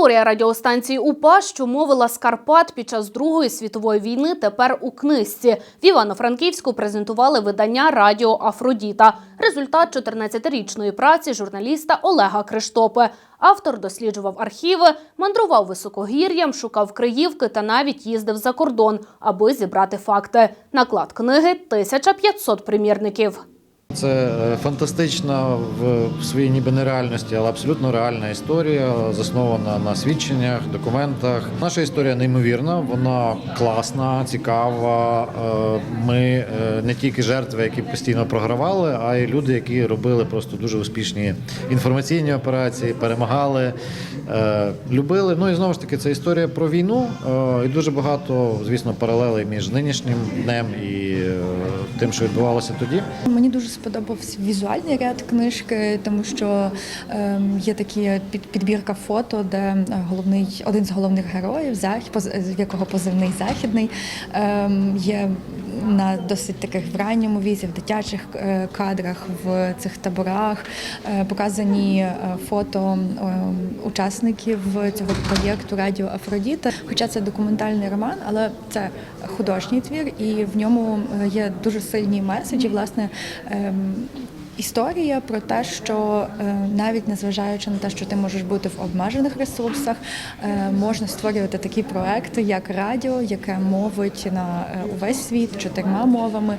Історія радіостанції УПА, що мовила з Карпат під час Другої світової війни, тепер у книжці. В Івано-Франківську презентували видання Радіо Афродіта. Результат 14-річної праці журналіста Олега Криштопи. Автор досліджував архіви, мандрував високогір'ям, шукав криївки та навіть їздив за кордон, аби зібрати факти. Наклад книги 1500 примірників. Це е, фантастична в своїй ніби нереальності, але абсолютно реальна історія, заснована на свідченнях, документах. Наша історія неймовірна, вона класна, цікава. Е, Ми е, не тільки жертви, які постійно програвали, а й люди, які робили просто дуже успішні інформаційні операції, перемагали, любили. Ну і знову ж таки, це історія про війну і дуже багато, звісно, паралелей між нинішнім днем і тим, що відбувалося тоді. Мені дуже сподобався візуальний ряд книжки, тому що ем, є такі під, підбірка фото, де е, головний один з головних героїв, якого позивний західний, ем, є на досить таких в ранньому візі, в дитячих е, кадрах в цих таборах. Е, показані е, фото учасників цього проєкту Радіо Афродіта. Хоча це документальний роман, але це художній твір, і в ньому є дуже сильні меседжі. Власне, ем, історія про те, що е, навіть незважаючи на те, що ти можеш бути в обмежених ресурсах, е, можна створювати такі проекти, як радіо, яке мовить на е, увесь світ чотирма мовами.